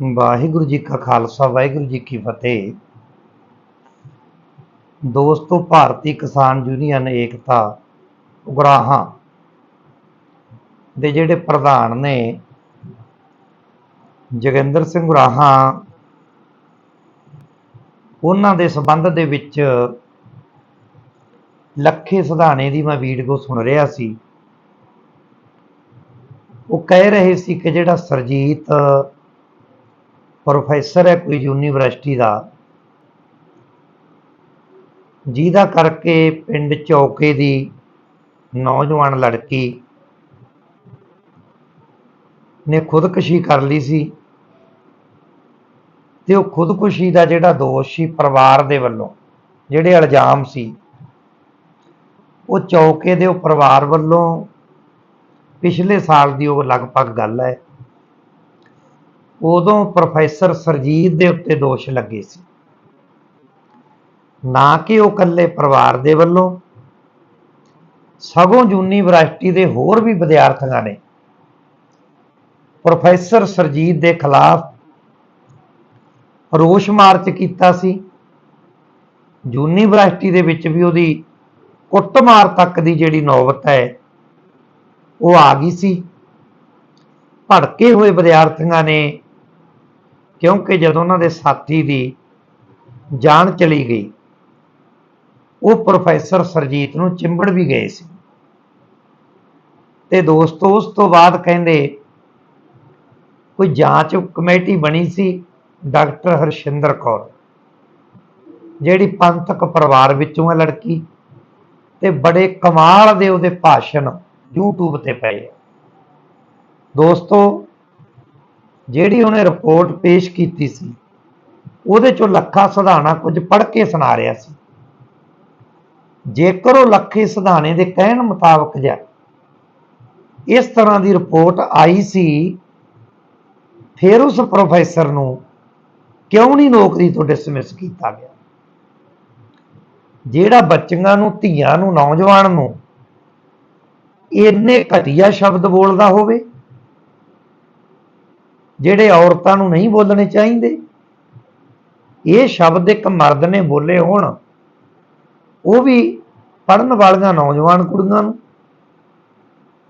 ਵਾਹਿਗੁਰੂ ਜੀ ਕਾ ਖਾਲਸਾ, ਵਾਹਿਗੁਰੂ ਜੀ ਕੀ ਫਤਿਹ। ਦੋਸਤੋ, ਭਾਰਤੀ ਕਿਸਾਨ ਯੂਨੀਅਨ ਏਕਤਾ, ਉਗਰਾਹਾਂ ਦੇ ਜਿਹੜੇ ਪ੍ਰਧਾਨ ਨੇ, ਜੋਗਿੰਦਰ ਸਿੰਘ ਉਗਰਾਹਾਂ, ਉਹਨਾਂ ਦੇ ਸਬੰਧ ਦੇ ਵਿੱਚ ਲੱਖੇ ਸਧਾਣੇ ਦੀ ਮੈਂ ਵੀਡੀਓ ਸੁਣ ਰਿਹਾ ਸੀ। ਉਹ ਕਹਿ ਰਹੇ ਸੀ ਕਿ ਜਿਹੜਾ ਸਰਜੀਤ ਪ੍ਰੋਫੈਸਰ ਹੈ ਕੋਈ ਯੂਨੀਵਰਸਿਟੀ ਦਾ। ਜਿਹਦਾ ਕਰਕੇ ਪਿੰਡ ਚੌਕੇ ਦੀ ਨੌਜਵਾਨ ਲੜਕੀ ਨੇ ਖੁਦਕੁਸ਼ੀ ਕਰ ਲਈ ਸੀ ਤੇ ਉਹ ਖੁਦਕੁਸ਼ੀ ਦਾ ਜਿਹੜਾ ਦੋਸ਼ ਸੀ ਪਰਿਵਾਰ ਦੇ ਵੱਲੋਂ, ਜਿਹੜੇ ਇਲਜ਼ਾਮ ਸੀ, ਉਹ ਚੌਕੇ ਦੇ ਉਹ ਪਰਿਵਾਰ ਵੱਲੋਂ ਪਿਛਲੇ ਸਾਲ ਦੀ ਉਹ ਲਗਭਗ ਗੱਲ ਹੈ। ਉਦੋਂ ਪ੍ਰੋਫੈਸਰ ਸਰਜੀਤ ਦੇ ਉੱਤੇ ਦੋਸ਼ ਲੱਗੇ ਸੀ। ਨਾ ਕਿ ਉਹ ਇਕੱਲੇ ਪਰਿਵਾਰ ਦੇ ਵੱਲੋਂ। ਸਗੋਂ ਯੂਨੀਵਰਸਿਟੀ ਦੇ ਹੋਰ ਵੀ ਵਿਦਿਆਰਥੀਆਂ ਨੇ ਪ੍ਰੋਫੈਸਰ ਸਰਜੀਤ ਦੇ ਖਿਲਾਫ ਰੋਸ ਮਾਰਚ ਕੀਤਾ ਸੀ। ਯੂਨੀਵਰਸਿਟੀ ਦੇ ਵਿੱਚ ਵੀ ਉਹਦੀ ਕੁੱਟਮਾਰ ਤੱਕ ਦੀ ਜਿਹੜੀ ਨੌਬਤ ਹੈ, ਉਹ ਆ ਗਈ ਸੀ। ਭੜਕੇ ਹੋਏ ਵਿਦਿਆਰਥੀਆਂ ਨੇ ਕਿਉਂਕਿ ਜਦੋਂ ਉਹਨਾਂ ਦੇ ਸਾਥੀ ਦੀ ਜਾਨ ਚਲੀ ਗਈ, ਉਹ ਪ੍ਰੋਫੈਸਰ ਸਰਜੀਤ ਨੂੰ ਚਿੰਬੜ ਵੀ ਗਏ ਸੀ। ਤੇ ਦੋਸਤੋ, ਉਸ ਤੋਂ ਬਾਅਦ ਕਹਿੰਦੇ, ਕੋਈ ਜਾਂਚ ਕਮੇਟੀ ਬਣੀ ਸੀ ਡਾਕਟਰ ਹਰਸ਼ਿੰਦਰ ਕੌਰ, ਜਿਹੜੀ ਪੰਥਕ ਪਰਿਵਾਰ ਵਿੱਚੋਂ ਹੈ ਲੜਕੀ, ਤੇ ਬੜੇ ਕਮਾਲ ਦੇ ਉਹਦੇ ਭਾਸ਼ਣ YouTube ਤੇ ਪਏ ਦੋਸਤੋ ਜਿਹੜੀ ਉਹਨੇ ਰਿਪੋਰਟ ਪੇਸ਼ ਕੀਤੀ ਸੀ, ਉਹਦੇ ਚੋਂ ਲੱਖਾ ਸਧਾਣਾ ਕੁਝ ਪੜ੍ਹ ਕੇ ਸੁਣਾ ਰਿਹਾ ਸੀ। ਜੇਕਰ ਉਹ ਲੱਖੇ ਸਧਾਣੇ ਦੇ ਕਹਿਣ ਮੁਤਾਬਕ ਜਾ, ਇਸ ਤਰ੍ਹਾਂ ਦੀ ਰਿਪੋਰਟ ਆਈ ਸੀ, ਫਿਰ ਉਸ ਪ੍ਰੋਫੈਸਰ ਨੂੰ ਕਿਉਂ ਨਹੀਂ ਨੌਕਰੀ ਤੋਂ ਡਿਸਮਿਸ ਕੀਤਾ ਗਿਆ? ਜਿਹੜਾ ਬੱਚਿਆਂ ਨੂੰ, ਧੀਆਂ ਨੂੰ, ਨੌਜਵਾਨ ਨੂੰ ਇੰਨੇ ਘਟੀਆ ਸ਼ਬਦ ਬੋਲਦਾ ਹੋਵੇ ਜਿਹੜੇ ਔਰਤਾਂ ਨੂੰ ਨਹੀਂ ਬੋਲਣੇ ਚਾਹੀਦੇ? ਇਹ ਸ਼ਬਦ ਇੱਕ ਮਰਦ ਨੇ ਬੋਲੇ ਹੋਣ। ਉਹ ਵੀ ਪੜਨ ਵਾਲੀਆਂ ਨੌਜਵਾਨ ਕੁੜੀਆਂ ਨੂੰ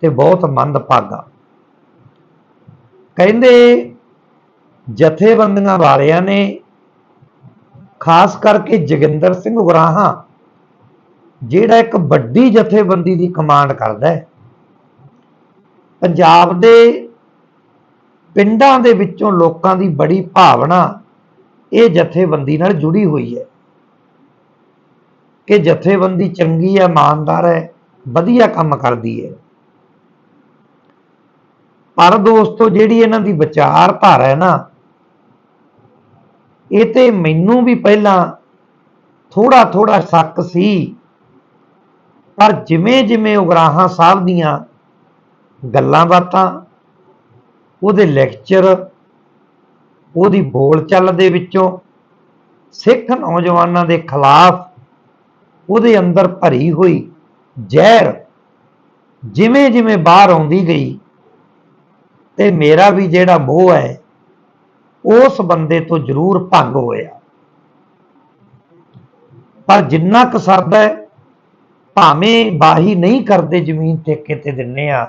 ਤੇ ਬਹੁਤ ਮੰਦਭਾਗਾ। ਕਹਿੰਦੇ, ਜਥੇਬੰਦੀਆਂ ਵਾਲਿਆਂ ਨੇ ਖਾਸ ਕਰਕੇ ਜੋਗਿੰਦਰ ਸਿੰਘ ਉਗਰਾਹਾਂ, ਜਿਹੜਾ ਇੱਕ ਵੱਡੀ ਜਥੇਬੰਦੀ ਦੀ ਕਮਾਂਡ ਕਰਦਾ ਹੈ, ਪੰਜਾਬ ਦੇ ਪਿੰਡਾਂ ਦੇ ਵਿੱਚੋਂ ਲੋਕਾਂ ਦੀ ਬੜੀ ਭਾਵਨਾ ਇਹ ਜਥੇਬੰਦੀ ਨਾਲ ਜੁੜੀ ਹੋਈ ਹੈ। ਕਿ ਜਥੇਬੰਦੀ ਚੰਗੀ ਹੈ, ਇਮਾਨਦਾਰ ਹੈ, ਵਧੀਆ ਕੰਮ ਕਰਦੀ ਹੈ। ਪਰ ਦੋਸਤੋ, ਜਿਹੜੀ ਇਹਨਾਂ ਦੀ ਵਿਚਾਰਧਾਰਾ ਹੈ ਨਾ, ਇਹ ਤੇ ਮੈਨੂੰ ਵੀ ਪਹਿਲਾਂ ਥੋੜਾ ਥੋੜਾ ਸ਼ੱਕ ਸੀ। ਪਰ ਜਿਵੇਂ ਜਿਵੇਂ ਉਗਰਾਹਾਂ ਸਾਹਿਬ ਦੀਆਂ ਗੱਲਾਂ ਬਾਤਾਂ ਉਹਦੇ ਲੈਕਚਰ ਉਹਦੀ ਬੋਲਚਾਲ ਦੇ ਵਿੱਚੋਂ ਸਿੱਖ ਨੌਜਵਾਨਾਂ ਦੇ ਖਿਲਾਫ ਉਹਦੇ ਅੰਦਰ ਭਰੀ ਹੋਈ ਜ਼ਹਿਰ ਜਿਵੇਂ ਜਿਵੇਂ ਬਾਹਰ ਆਉਂਦੀ ਗਈ ਤੇ ਮੇਰਾ ਵੀ ਜਿਹੜਾ ਮੋਹ ਹੈ, ਉਸ ਬੰਦੇ ਤੋਂ ਜ਼ਰੂਰ ਭੰਗ ਹੋਇਆ। ਪਰ ਜਿੰਨਾ ਕੁ ਸਰਦਾ ਹੈ, ਭਾਵੇਂ ਬਾਹੀ ਨਹੀਂ ਕਰਦੇ ਜ਼ਮੀਨ ਠੇਕੇ ਤੇ ਦਿੰਨੇ ਆ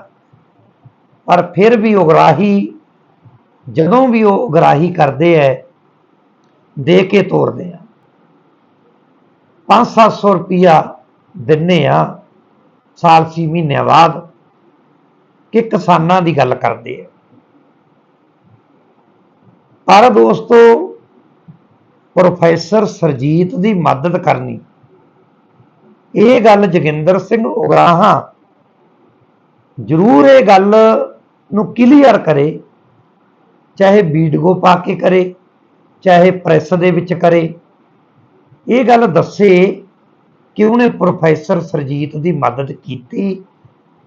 ਪਰ ਫਿਰ ਵੀ ਉਗਰਾਹੀ ਜਦੋਂ ਵੀ ਉਹ ਉਗਰਾਹੀ ਕਰਦੇ ਐ, ਦੇ ਕੇ ਤੋਰਦੇ ਆ। 5-700 ਰੁਪਿਆ ਦਿੰਨੇ ਆ ਸਾਲ 6 ਮਹੀਨਿਆਂ ਬਾਅਦ ਕਿ ਕਿਸਾਨਾਂ ਦੀ ਗੱਲ ਕਰਦੇ ਆ। ਪਰ ਦੋਸਤੋ, ਪ੍ਰੋਫੈਸਰ ਸਰਜੀਤ ਦੀ ਮਦਦ ਕਰਨੀ, ਇਹ ਗੱਲ ਜੋਗਿੰਦਰ ਸਿੰਘ ਉਗਰਾਹਾਂ, ਜ਼ਰੂਰ ਇਹ ਗੱਲ ਨੂੰ ਕਲੀਅਰ ਕਰੇ, ਚਾਹੇ ਵੀਡੀਓ ਪਾ ਕੇ ਕਰੇ, ਚਾਹੇ ਪ੍ਰੈਸ ਦੇ ਵਿੱਚ ਕਰੇ। ਇਹ ਗੱਲ ਦੱਸੇ ਕਿ ਉਹਨੇ ਪ੍ਰੋਫੈਸਰ ਸਰਜੀਤ ਦੀ ਮਦਦ ਕੀਤੀ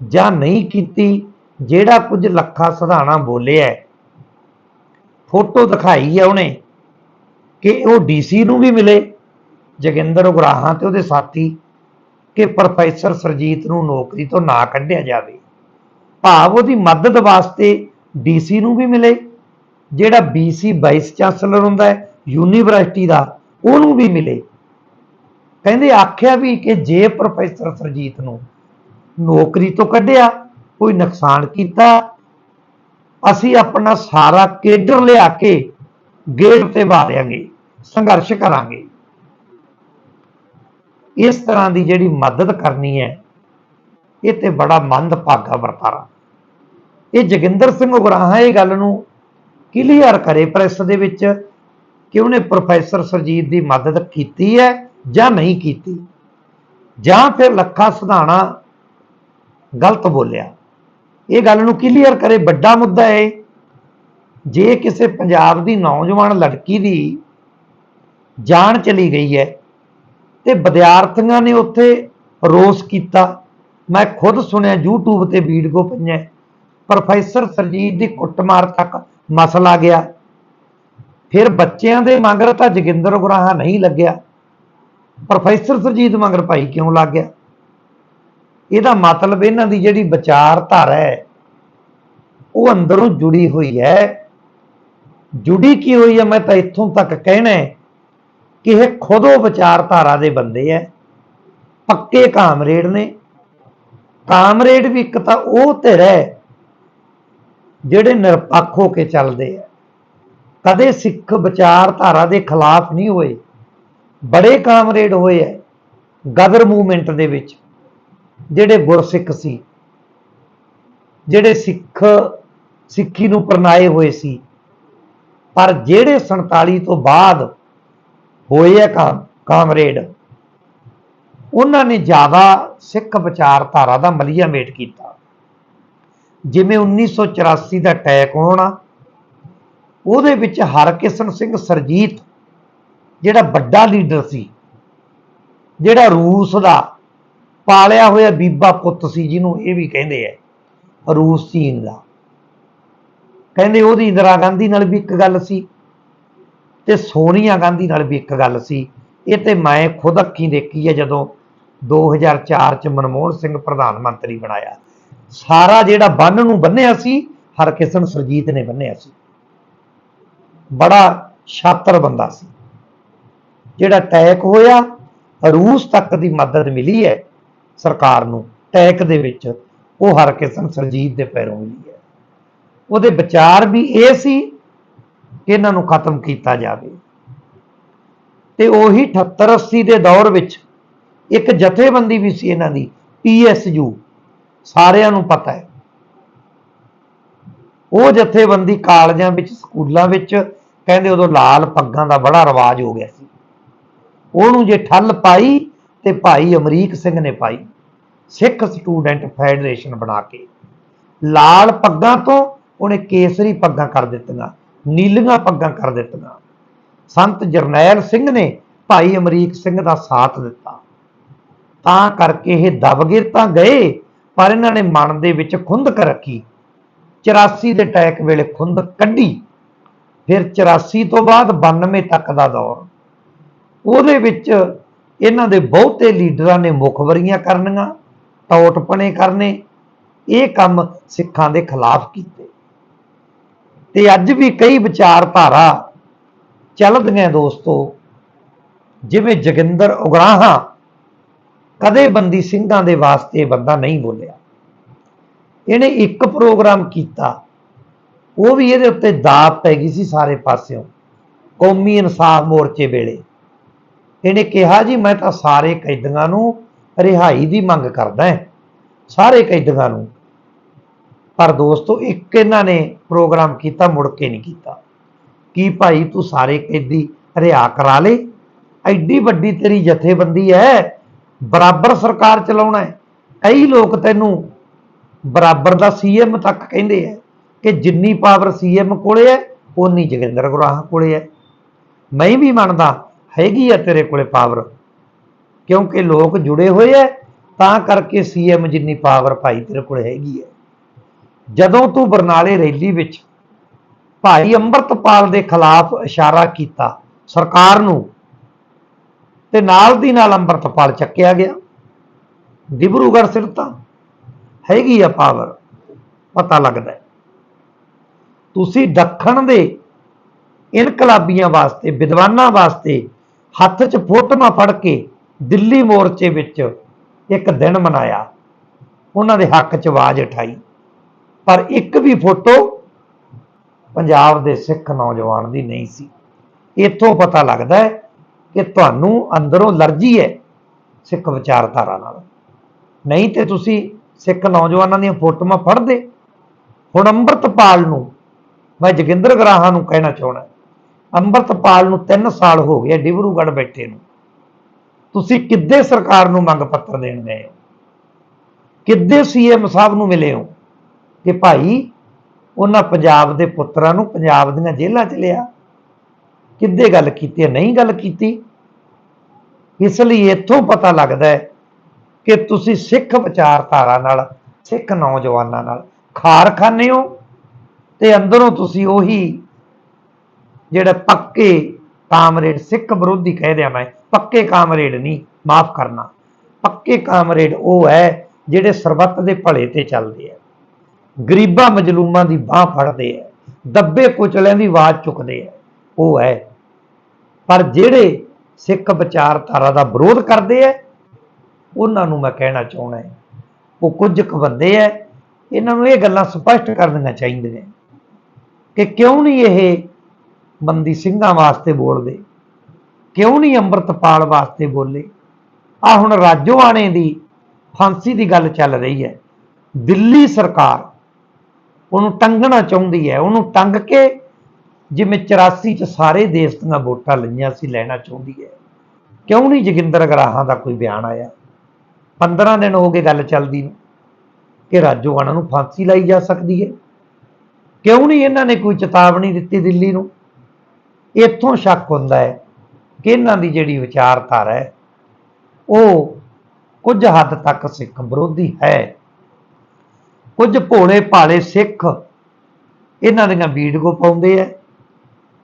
ਜਾਂ ਨਹੀਂ ਕੀਤੀ, ਜਿਹੜਾ ਕੁਝ ਲੱਖਾ ਸਧਾਣਾ ਬੋਲਿਆ ਫੋਟੋ ਦਿਖਾਈ ਹੈ ਉਹਨੇ ਕਿ ਉਹ ਡੀਸੀ ਨੂੰ ਵੀ ਮਿਲੇ, ਜੋਗਿੰਦਰ ਉਗਰਾਹਾਂ ਤੇ ਉਹਦੇ ਸਾਥੀ, ਕਿ ਪ੍ਰੋਫੈਸਰ ਸਰਜੀਤ ਨੂੰ ਨੌਕਰੀ ਤੋਂ ਨਾ ਕੱਢਿਆ ਜਾਵੇ। ਭਾਵ ਉਹਦੀ ਮਦਦ ਵਾਸਤੇ ਡੀਸੀ ਨੂੰ ਵੀ ਮਿਲੇ, ਜਿਹੜਾ BC ਵਾਈਸ ਚਾਂਸਲਰ ਹੁੰਦਾ ਹੈ ਯੂਨੀਵਰਸਿਟੀ ਦਾ, ਉਹਨੂੰ ਵੀ ਮਿਲੇ। ਕਹਿੰਦੇ ਆਖਿਆ ਵੀ ਕਿ ਜੇ ਪ੍ਰੋਫੈਸਰ ਸਰਜੀਤ ਨੂੰ ਨੌਕਰੀ ਤੋਂ ਕੱਢਿਆ, ਕੋਈ ਨੁਕਸਾਨ ਕੀਤਾ, ਅਸੀਂ ਆਪਣਾ ਸਾਰਾ ਕੇਡਰ ਲਿਆ ਕੇ ਗੇਟ ਤੇ ਮਾਰਿਆਂਗੇ ਸੰਘਰਸ਼ ਕਰਾਂਗੇ। ਇਸ ਤਰ੍ਹਾਂ ਦੀ ਜਿਹੜੀ ਮਦਦ ਕਰਨੀ ਹੈ, ਇਹ ਤੇ ਬੜਾ ਮੰਦਭਾਗਾ ਵਰਤਾਰਾ। ਇਹ ਜੋਗਿੰਦਰ ਸਿੰਘ ਉਗਰਾਹਾਂ ਇਹ ਗੱਲ ਨੂੰ ਕਲੀਅਰ ਕਰੇ ਪ੍ਰੈਸ ਦੇ ਵਿੱਚ ਕਿ ਉਹਨੇ ਪ੍ਰੋਫੈਸਰ ਸਰਜੀਤ ਦੀ ਮਦਦ ਕੀਤੀ ਹੈ ਜਾਂ ਨਹੀਂ ਕੀਤੀ। ਜਾਂ ਫਿਰ ਲੱਖਾ ਸਿਧਾਣਾ ਗਲਤ ਬੋਲਿਆ। ਇਹ ਗੱਲ ਨੂੰ ਕਲੀਅਰ ਕਰੇ, ਵੱਡਾ ਮੁੱਦਾ ਹੈ ਜੇ ਕਿਸੇ ਪੰਜਾਬ ਦੀ ਨੌਜਵਾਨ ਲੜਕੀ ਦੀ ਜਾਨ ਚਲੀ ਗਈ ਹੈ ਤੇ ਵਿਦਿਆਰਥੀਆਂ ਨੇ ਉੱਥੇ ਰੋਸ ਕੀਤਾ। ਮੈਂ ਖੁਦ ਸੁਣਿਆ YouTube ਤੇ ਵੀਡੀਓ ਪਈਆਂ। ਪ੍ਰੋਫੈਸਰ ਸਰਜੀਤ ਦੀ ਕੁੱਟਮਾਰ ਤੱਕ ਮਸਲਾ ਗਿਆ। ਫਿਰ ਬੱਚਿਆਂ ਦੇ ਮਗਰ ਤਾਂ ਜੋਗਿੰਦਰ ਉਗਰਾਹਾਂ ਨਹੀਂ ਲੱਗਿਆ। ਪ੍ਰੋਫੈਸਰ ਸਰਜੀਤ ਮਗਰ ਭਾਈ ਕਿਉਂ ਲੱਗ ਗਿਆ? ਇਹਦਾ ਮਤਲਬ ਇਹਨਾਂ ਦੀ ਜਿਹੜੀ ਵਿਚਾਰਧਾਰਾ ਹੈ, ਉਹ ਅੰਦਰੋਂ ਜੁੜੀ ਹੋਈ ਹੈ। ਜੁੜੀ ਕੀ ਹੋਈ ਹੈ ਮੈਂ ਤਾਂ ਇੱਥੋਂ ਤੱਕ ਕਹਿਣਾ ਕਿ ਇਹ ਖੁਦ ਉਹ ਵਿਚਾਰਧਾਰਾ ਦੇ ਬੰਦੇ ਐ ਪੱਕੇ ਕਾਮਰੇਡ ਨੇ। ਕਾਮਰੇਡ ਵੀ ਇੱਕ ਤਾਂ ਉਹ ਧਿਰ ਹੈ ਜਿਹੜੇ ਨਿਰਪੱਖ ਹੋ ਕੇ ਚੱਲਦੇ ਆ। ਕਦੇ ਸਿੱਖ ਵਿਚਾਰਧਾਰਾ ਦੇ ਖਿਲਾਫ ਨਹੀਂ ਹੋਏ। ਬੜੇ ਕਾਮਰੇਡ ਹੋਏ ਐ ਗਦਰ ਮੂਵਮੈਂਟ ਦੇ ਵਿੱਚ, ਜਿਹੜੇ ਗੁਰਸਿੱਖ ਸੀ। ਜਿਹੜੇ ਸਿੱਖ, ਸਿੱਖੀ ਨੂੰ ਪਰਨਾਏ ਹੋਏ ਸੀ। ਪਰ ਜਿਹੜੇ 47 ਤੋਂ ਬਾਅਦ ਹੋਏ ਆ ਕਾਮ ਕਾਮਰੇਡ, ਉਹਨਾਂ ਨੇ ਜ਼ਿਆਦਾ ਸਿੱਖ ਵਿਚਾਰਧਾਰਾ ਦਾ ਮਲੀਆ ਮੇਟ ਕੀਤਾ। ਜਿਵੇਂ 1984 ਦਾ ਅਟੈਕ ਹੋਣਾ, ਉਹਦੇ ਵਿੱਚ ਹਰਕਿਸ਼ਨ ਸਿੰਘ ਸਰਜੀਤ, ਜਿਹੜਾ ਵੱਡਾ ਲੀਡਰ ਸੀ, ਜਿਹੜਾ ਰੂਸ ਦਾ ਪਾਲਿਆ ਹੋਇਆ ਬੀਬਾ ਪੁੱਤ ਸੀ ਜਿਹਨੂੰ ਇਹ ਵੀ ਕਹਿੰਦੇ ਆ, ਰੂਸ ਚੀਨ ਦਾ। ਕਹਿੰਦੇ ਉਹਦੀ ਇੰਦਰਾ ਗਾਂਧੀ ਨਾਲ ਵੀ ਇੱਕ ਗੱਲ ਸੀ ਤੇ ਸੋਨੀਆ ਗਾਂਧੀ ਨਾਲ ਵੀ ਇੱਕ ਗੱਲ ਸੀ। ਇਹ ਤੇ ਮੈਂ ਖੁਦ ਅੱਖੀਂ ਦੇਖੀ ਹੈ ਜਦੋਂ 2004 ਚ ਮਨਮੋਹਨ ਸਿੰਘ ਪ੍ਰਧਾਨ ਮੰਤਰੀ ਬਣਾਇਆ। ਸਾਰਾ ਜਿਹੜਾ ਬੰਨ ਨੂੰ ਬੰਨਿਆ ਸੀ, ਹਰਕਿਸ਼ਨ ਸਰਜੀਤ ਨੇ ਬੰਨਿਆ ਸੀ। ਬੜਾ ਛਾਤਰ ਬੰਦਾ ਸੀ। ਜਿਹੜਾ ਟੈਕ ਹੋਇਆ, ਰੂਸ ਤੱਕ ਦੀ ਮਦਦ ਮਿਲੀ ਹੈ ਸਰਕਾਰ ਨੂੰ। ਟੈਕ ਦੇ ਵਿੱਚ ਉਹ ਹਰਕਿਸ਼ਨ ਸਰਜੀਤ ਦੇ ਪੈਰੋਂ ਮਿਲੀ ਹੈ। ਉਹਦੇ ਵਿਚਾਰ ਵੀ ਇਹ ਸੀ ਕਿ ਇਹਨਾਂ ਨੂੰ ਖਤਮ ਕੀਤਾ ਜਾਵੇ। ਤੇ ਉਹੀ 78 80 ਦੇ ਦੌਰ ਵਿੱਚ ਇੱਕ ਜਥੇਬੰਦੀ ਵੀ ਸੀ ਇਹਨਾਂ ਦੀ ਪੀਐਸਯੂ ਸਾਰਿਆਂ ਨੂੰ ਪਤਾ ਹੈ। ਉਹ ਜਥੇਬੰਦੀ ਕਾਲਜਾਂ ਵਿੱਚ, ਸਕੂਲਾਂ ਵਿੱਚ, ਕਹਿੰਦੇ ਉਦੋਂ ਲਾਲ ਪੱਗਾਂ ਦਾ ਬੜਾ ਰਿਵਾਜ ਹੋ ਗਿਆ ਸੀ। ਉਹਨੂੰ ਜੇ ਠੱਲ ਪਾਈ ਤੇ ਭਾਈ ਅਮਰੀਕ ਸਿੰਘ ਨੇ ਪਾਈ, ਸਿੱਖ ਸਟੂਡੈਂਟ ਫੈਡਰੇਸ਼ਨ ਬਣਾ ਕੇ। ਲਾਲ ਪੱਗਾਂ ਤੋਂ ਉਹਨੇ ਕੇਸਰੀ ਪੱਗਾਂ ਕਰ ਦਿੱਤੀਆਂ, ਨੀਲੀਆਂ ਪੱਗਾਂ ਕਰ ਦਿੱਤੀਆਂ। ਸੰਤ ਜਰਨੈਲ ਸਿੰਘ ਨੇ ਭਾਈ ਅਮਰੀਕ ਸਿੰਘ ਦਾ ਸਾਥ ਦਿੱਤਾ। ਤਾਂ ਕਰਕੇ ਇਹ ਦਬ ਤਾਂ ਗਏ ਪਰ ਇਹਨਾਂ ਨੇ ਮਨ ਦੇ ਵਿੱਚ ਖੁੰਦਕ ਰੱਖੀ। 84 ਦੇ ਟੈਕ ਵੇਲੇ ਖੁੰਦ ਕੱਢੀ। ਫਿਰ 84 ਤੋਂ ਬਾਅਦ 92 ਤੱਕ ਦਾ ਦੌਰ। ਉਹਦੇ ਵਿੱਚ ਇਹਨਾਂ ਦੇ ਬਹੁਤੇ ਲੀਡਰਾਂ ਨੇ ਮੁਖਬਰੀਆਂ ਕਰਨੀਆਂ ਟੌਟਪਣੇ ਕਰਨੇ, ਇਹ ਕੰਮ ਸਿੱਖਾਂ ਦੇ ਖਿਲਾਫ ਕੀਤੇ। ਤੇ ਅੱਜ ਵੀ ਕਈ ਵਿਚਾਰਧਾਰਾ ਚੱਲਦੀਆਂ ਦੋਸਤੋ, ਜਿਵੇਂ ਜੋਗਿੰਦਰ ਉਗਰਾਹਾਂ ਕਦੇ ਬੰਦੀ ਸਿੰਘਾਂ ਦੇ ਵਾਸਤੇ ਬੰਦਾ ਨਹੀਂ ਬੋਲਿਆ। ਇਹਨੇ ਇੱਕ ਪ੍ਰੋਗਰਾਮ ਕੀਤਾ। ਉਹ ਵੀ ਇਹਦੇ ਉੱਤੇ ਦਾਤ ਪੈ ਗਈ ਸੀ ਸਾਰੇ ਪਾਸਿਓਂ, ਕੌਮੀ ਇਨਸਾਫ ਮੋਰਚੇ ਵੇਲੇ। ਇਹਨੇ ਕਿਹਾ, ਜੀ, ਮੈਂ ਤਾਂ ਸਾਰੇ ਕੈਦੀਆਂ ਨੂੰ ਰਿਹਾਈ ਦੀ ਮੰਗ ਕਰਦਾ ਹਾਂ, ਸਾਰੇ ਕੈਦੀਆਂ ਨੂੰ। ਪਰ ਦੋਸਤੋ, ਇੱਕ ਇਹਨਾਂ ਨੇ ਪ੍ਰੋਗਰਾਮ ਕੀਤਾ, ਮੁੜ ਕੇ ਨਹੀਂ ਕੀਤਾ। ਕੀ ਭਾਈ, ਤੂੰ ਸਾਰੇ ਕੈਦੀ ਰਿਹਾ ਕਰਾ ਲੇ ਐਡੀ ਵੱਡੀ ਤੇਰੀ ਜਥੇਬੰਦੀ ਹੈ ਬਰਾਬਰ ਸਰਕਾਰ ਚਲਾਉਣਾ ਹੈ। ਕਈ ਲੋਕ ਤੈਨੂੰ ਬਰਾਬਰ ਦਾ ਸੀਐਮ ਤੱਕ ਕਹਿੰਦੇ ਆ ਕਿ ਜਿੰਨੀ ਪਾਵਰ ਸੀਐਮ ਕੋਲੇ ਹੈ ਉਨੀ ਜੋਗਿੰਦਰ ਗੁਰਾਹਾਂ ਕੋਲੇ ਹੈ। ਮੈਂ ਵੀ ਮੰਨਦਾ ਹੈਗੀ ਆ ਤੇਰੇ ਕੋਲੇ ਪਾਵਰ। ਕਿਉਂਕਿ ਲੋਕ ਜੁੜੇ ਹੋਏ ਐ ਤਾਂ ਕਰਕੇ ਸੀਐਮ ਜਿੰਨੀ ਪਾਵਰ ਭਾਈ ਤੇਰੇ ਕੋਲ ਹੈਗੀ ਹੈ ਜਦੋਂ ਤੂੰ ਬਰਨਾਲੇ ਰੈਲੀ ਵਿੱਚ ਭਾਈ ਅੰਮ੍ਰਿਤਪਾਲ ਦੇ ਖਿਲਾਫ ਇਸ਼ਾਰਾ ਕੀਤਾ ਸਰਕਾਰ ਨੂੰ ਤੇ ਨਾਲ ਦੀ ਨਾਲ ਅੰਮ੍ਰਿਤਪਾਲ ਚੱਕਿਆ ਗਿਆ। ਡਿਬਰੂਗੜ੍ਹ ਸਿਰ ਤਾਂ ਹੈਗੀ ਆ ਪਾਵਰ ਪਤਾ ਲੱਗਦਾ ਤੁਸੀਂ ਦੱਖਣ ਦੇ ਇਨਕਲਾਬੀਆਂ ਵਾਸਤੇ, ਵਿਦਵਾਨਾਂ ਵਾਸਤੇ ਹੱਥ 'ਚ ਫੋਟੋਆਂ ਫੜ ਕੇ ਦਿੱਲੀ ਮੋਰਚੇ ਵਿੱਚ ਇੱਕ ਦਿਨ ਮਨਾਇਆ। ਉਹਨਾਂ ਦੇ ਹੱਕ 'ਚ ਆਵਾਜ਼ ਉਠਾਈ। ਪਰ ਇੱਕ ਵੀ ਫੋਟੋ ਪੰਜਾਬ ਦੇ ਸਿੱਖ ਨੌਜਵਾਨ ਦੀ ਨਹੀਂ ਸੀ। ਇੱਥੋਂ ਪਤਾ ਲੱਗਦਾ ਹੈ ਕਿ ਤੁਹਾਨੂੰ ਅੰਦਰੋਂ ਅਲਰਜੀ ਹੈ ਸਿੱਖ ਵਿਚਾਰਧਾਰਾ ਨਾਲ। ਨਹੀਂ ਤੇ ਤੁਸੀਂ ਸਿੱਖ ਨੌਜਵਾਨਾਂ ਦੀਆਂ ਫੋਟੋਆਂ ਫੜਦੇ। ਹੁਣ ਅੰਮ੍ਰਿਤਪਾਲ ਨੂੰ ਮੈਂ ਜੋਗਿੰਦਰ ਗਰਾਹਾਂ ਨੂੰ ਕਹਿਣਾ ਚਾਹਣਾ ਅੰਮ੍ਰਿਤਪਾਲ ਨੂੰ 3 ਸਾਲ ਹੋ ਗਏ ਡਿਬਰੂਗੜ੍ਹ ਬੈਠੇ ਨੂੰ। ਤੁਸੀਂ ਕਿੱਦੇ ਸਰਕਾਰ ਨੂੰ ਮੰਗ ਪੱਤਰ ਦੇਣ ਗਏ ਹੋ? ਕਿੱਦੇ ਸੀਐਮ ਸਾਹਿਬ ਨੂੰ ਮਿਲੇ ਹੋ? ਕਿ ਭਾਈ, ਉਹਨਾਂ ਪੰਜਾਬ ਦੇ ਪੁੱਤਰਾਂ ਨੂੰ ਪੰਜਾਬ ਦੀਆਂ ਜੇਲ੍ਹਾਂ 'ਚ ਲਿਆ। ਕਿੱਦੇ ਗੱਲ ਕੀਤੀ ਹੈ, ਨਹੀਂ ਗੱਲ ਕੀਤੀ? ਇਸ ਲਈ ਇੱਥੋਂ ਪਤਾ ਲੱਗਦਾ ਹੈ ਕਿ ਤੁਸੀਂ ਸਿੱਖ ਵਿਚਾਰਧਾਰਾ ਨਾਲ, ਸਿੱਖ ਨੌਜਵਾਨਾਂ ਨਾਲ ਖਾਰ ਖਾਂਦੇ ਹੋ ਤੇ ਅੰਦਰੋਂ ਤੁਸੀਂ ਉਹੀ ਜਿਹੜਾ ਪੱਕੇ ਕਾਮਰੇਡ, ਸਿੱਖ ਵਿਰੋਧੀ ਕਹਿ ਦਿਆਂ ਮੈਂ, ਪੱਕੇ ਕਾਮਰੇਡ ਨਹੀਂ, ਮਾਫ ਕਰਨਾ। ਪੱਕੇ ਕਾਮਰੇਡ ਉਹ ਹੈ ਜਿਹੜੇ ਸਰਬੱਤ ਦੇ ਭਲੇ ਤੇ ਚੱਲਦੇ ਆ ਗਰੀਬਾਂ ਮਜਲੂਮਾਂ ਦੀ ਬਾਹ ਫੜਦੇ ਆ ਦੱਬੇ ਕੁਚਲਿਆਂ ਦੀ ਆਵਾਜ਼ ਚੁੱਕਦੇ ਆ ਉਹ ਹੈ। ਪਰ ਜਿਹੜੇ ਸਿੱਖ ਵਿਚਾਰਧਾਰਾ ਦਾ ਵਿਰੋਧ ਕਰਦੇ ਆ, ਉਹਨਾਂ ਨੂੰ ਮੈਂ ਕਹਿਣਾ ਚਾਹੁੰਦਾ ਹਾਂ, ਉਹ ਕੁਝ ਕੁ ਬੰਦੇ ਆ, ਇਹਨਾਂ ਨੂੰ ਇਹ ਗੱਲਾਂ ਸਪਸ਼ਟ ਕਰਨੀਆਂ ਚਾਹੀਦੀਆਂ ਕਿ ਕਿਉਂ ਨਹੀਂ ਇਹ ਬੰਦੀ ਸਿੰਘਾਂ ਵਾਸਤੇ ਬੋਲਦੇ? ਕਿਉਂ ਨਹੀਂ ਅੰਮ੍ਰਿਤਪਾਲ ਵਾਸਤੇ ਬੋਲੇ? ਆ ਹੁਣ ਰਾਜੋਆਣੇ ਦੀ ਫਾਂਸੀ ਦੀ ਗੱਲ ਚੱਲ ਰਹੀ ਹੈ। ਦਿੱਲੀ ਸਰਕਾਰ ਉਹਨੂੰ ਟੰਗਣਾ ਚਾਹੁੰਦੀ ਹੈ, ਉਹਨੂੰ ਟੰਗ ਕੇ ਜਿਵੇਂ 84 ਚ ਸਾਰੇ ਦੇਸ਼ ਦੀਆਂ ਵੋਟਾਂ ਲਈਆਂ ਸੀ, ਲੈਣਾ ਚਾਹੁੰਦੀ ਹੈ। ਕਿਉਂ ਨਹੀਂ ਜੋਗਿੰਦਰ ਗਰਾਹਾਂ ਦਾ ਕੋਈ ਬਿਆਨ ਆਇਆ? 15 ਦਿਨ ਹੋ ਗਏ ਗੱਲ ਚੱਲਦੀ ਨੂੰ ਕਿ ਰਾਜੋਆਣਾ ਨੂੰ ਫਾਂਸੀ ਲਾਈ ਜਾ ਸਕਦੀ ਹੈ। ਕਿਉਂ ਨਹੀਂ ਇਹਨਾਂ ਨੇ ਕੋਈ ਚੇਤਾਵਨੀ ਦਿੱਤੀ ਦਿੱਲੀ ਨੂੰ? ਇੱਥੋਂ ਸ਼ੱਕ ਹੁੰਦਾ ਹੈ ਕਿ ਇਹਨਾਂ ਦੀ ਜਿਹੜੀ ਵਿਚਾਰਧਾਰਾ ਹੈ, ਉਹ ਕੁਝ ਹੱਦ ਤੱਕ ਸਿੱਖ ਵਿਰੋਧੀ ਹੈ। ਕੁਝ ਭੋਲੇ ਭਾਲੇ ਸਿੱਖ ਇਹਨਾਂ ਦੀਆਂ ਵੀਡੀਓ ਪਾਉਂਦੇ ਆ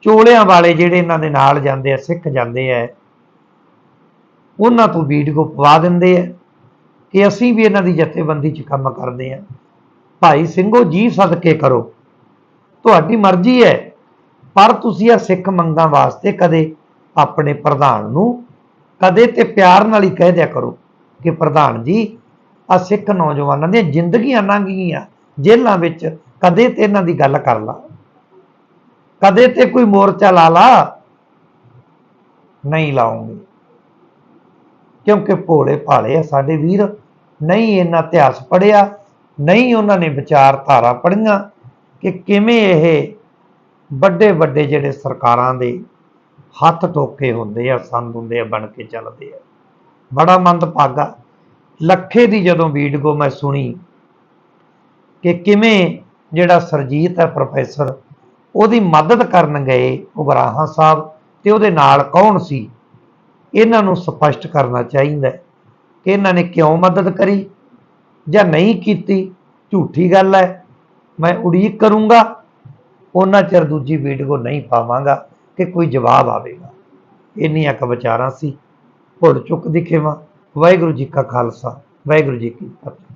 ਚੋਲਿਆਂ ਵਾਲੇ ਜਿਹੜੇ ਇਹਨਾਂ ਦੇ ਨਾਲ ਜਾਂਦੇ ਆ, ਸਿੱਖ ਜਾਂਦੇ ਆ, ਉਹਨਾਂ ਤੋਂ ਵੀਡੀਓ ਪਵਾ ਦਿੰਦੇ ਆ ਕਿ ਅਸੀਂ ਵੀ ਇਹਨਾਂ ਦੀ ਜਥੇਬੰਦੀ 'ਚ ਕੰਮ ਕਰਦੇ ਆ। ਭਾਈ ਸਿੰਘੋ, ਜੀ ਸਦਕੇ ਕਰੋ। ਤੁਹਾਡੀ ਮਰਜ਼ੀ ਹੈ, ਪਰ ਤੁਸੀਂ ਆ ਸਿੱਖ ਮੰਗਾਂ ਵਾਸਤੇ ਕਦੇ ਆਪਣੇ ਪ੍ਰਧਾਨ ਨੂੰ ਕਦੇ ਤੇ ਪਿਆਰ ਨਾਲ ਹੀ ਕਹਿ ਦਿਆ ਕਰੋ ਕਿ ਪ੍ਰਧਾਨ ਜੀ ਆ ਸਿੱਖ ਨੌਜਵਾਨਾਂ ਦੀਆਂ ਜ਼ਿੰਦਗੀਆਂ ਲੰਘ ਗਈਆਂ, ਜੇਲ੍ਹਾਂ ਵਿੱਚ ਕਦੇ ਤੇ ਇਹਨਾਂ ਦੀ ਗੱਲ ਕਰ ਲਾ। ਕਦੇ ਤੇ ਕੋਈ ਮੋਰਚਾ ਲਾ ਲਾ, ਨਹੀਂ ਲਾਉਂਗੇ। ਕਿਉਂਕਿ ਭੋਲੇ ਭਾਲੇ ਆ ਸਾਡੇ ਵੀਰ, ਨਹੀਂ ਇਹਨਾਂ ਇਤਿਹਾਸ ਪੜਿਆ ਨਹੀਂ ਉਹਨਾਂ ਨੇ ਵਿਚਾਰਧਾਰਾ ਪੜ੍ਹੀਆਂ, ਕਿ ਕਿਵੇਂ ਇਹ ਵੱਡੇ ਵੱਡੇ ਜਿਹੜੇ ਸਰਕਾਰਾਂ ਦੇ ਹੱਥ ਟੋਕੇ ਹੁੰਦੇ ਆ ਸੰਦ ਹੁੰਦੇ ਆ, ਬਣ ਕੇ ਚੱਲਦੇ ਆ। ਬੜਾ ਮੰਦਭਾਗਾ। ਲੱਖੇ ਦੀ ਜਦੋਂ ਵੀਡੀਓ ਮੈਂ ਸੁਣੀ ਕਿ ਕਿਵੇਂ ਜਿਹੜਾ ਸਰਜੀਤ ਹੈ ਪ੍ਰੋਫੈਸਰ ਉਹਦੀ ਮਦਦ ਕਰਨ ਗਏ ਉਗਰਾਹਾਂ ਸਾਹਿਬ ਤੇ ਉਹਦੇ ਨਾਲ ਕੌਣ ਸੀ? ਇਹਨਾਂ ਨੂੰ ਸਪਸ਼ਟ ਕਰਨਾ ਚਾਹੀਦਾ ਕਿ ਇਹਨਾਂ ਨੇ ਕਿਉਂ ਮਦਦ ਕਰੀ ਜਾਂ ਨਹੀਂ ਕੀਤੀ? ਝੂਠੀ ਗੱਲ ਹੈ। ਮੈਂ ਉਡੀਕ ਕਰੂੰਗਾ। ਉਹਨਾਂ ਚਿਰ ਦੂਜੀ ਵੀਡੀਓ ਨਹੀਂ ਪਾਵਾਂਗਾ ਕਿ ਕੋਈ ਜਵਾਬ ਆਵੇਗਾ। ਇੰਨੀਆਂ ਕੁ ਵਿਚਾਰਾਂ ਸੀ। ਭੁੱਲ ਚੁੱਕ ਦਿਖੇਵਾ। ਵਾਹਿਗੁਰੂ ਜੀ ਕਾ ਖਾਲਸਾ। ਵਾਹਿਗੁਰੂ ਜੀ ਕੀ ਫਤਿਹ।